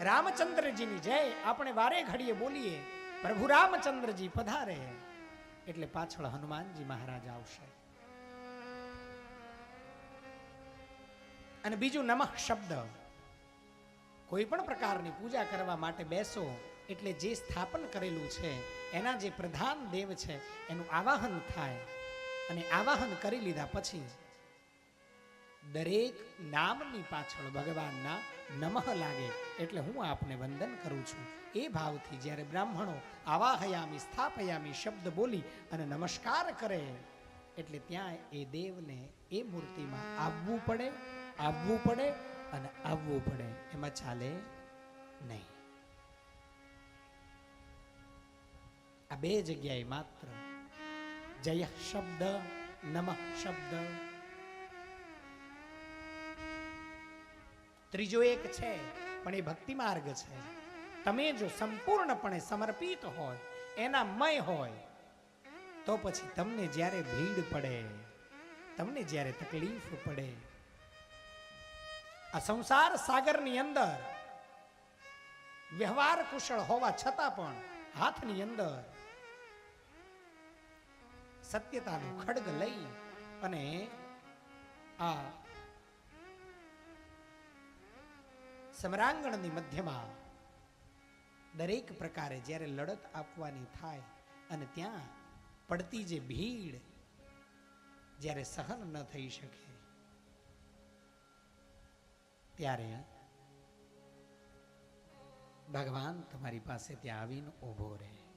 રામચંદ્રજીની જય, આપણે વારે ઘડીએ બોલીએ, પ્રભુ રામચંદ્રજી પધારે. એટલે પાછળ હનુમાનજી મહારાજ આવશે. અને બીજું નમઃ શબ્દ. કોઈ પણ પ્રકારની પૂજા કરવા માટે બેસો, એટલે જે સ્થાપન કરેલું છે, એના જે પ્રધાન દેવ છે, એનું આવાહન થાય. અને આવાહન કરી લીધા પછી દરેક નામની પાછળ ભગવાનના નમઃ લાગે એટલે હું આપને વંદન કરું છું. એ ભાવથી જ્યારે બ્રાહ્મણો આવાહયામી, સ્થાપયામી શબ્દ બોલી અને નમસ્કાર કરે, એટલે ત્યાં એ દેવને એ મૂર્તિમાં આવવું પડે આવવું પડે અને આવવું પડે. એમાં ચાલે નહીં. આ બે જગ્યાએ માત્ર જય શબ્દ, નમઃ શબ્દ ત્રીજો એક છે, પણ એ ભક્તિ માર્ગ છે. તમે જો સંપૂર્ણપણે સમર્પિત હોય એના મય હોય, તો પછી તમને જ્યારે ભીડ પડે, તમને જ્યારે તકલીફ પડે, આ સંસાર સાગરની અંદર વ્યવહાર કુશળ હોવા છતાં પણ હાથની અંદર સત્યતાનો ખડગ લઈ અને આ સમરાંગણની મધ્યમાં દરેક પ્રકારે જ્યારે લડત આપવાની થાય અને ત્યાં પડતી જે ભીડ જ્યારે સહન ન થઈ શકે, ત્યારે ભગવાન તમારી પાસે ત્યાં આવીને ઊભો રહે.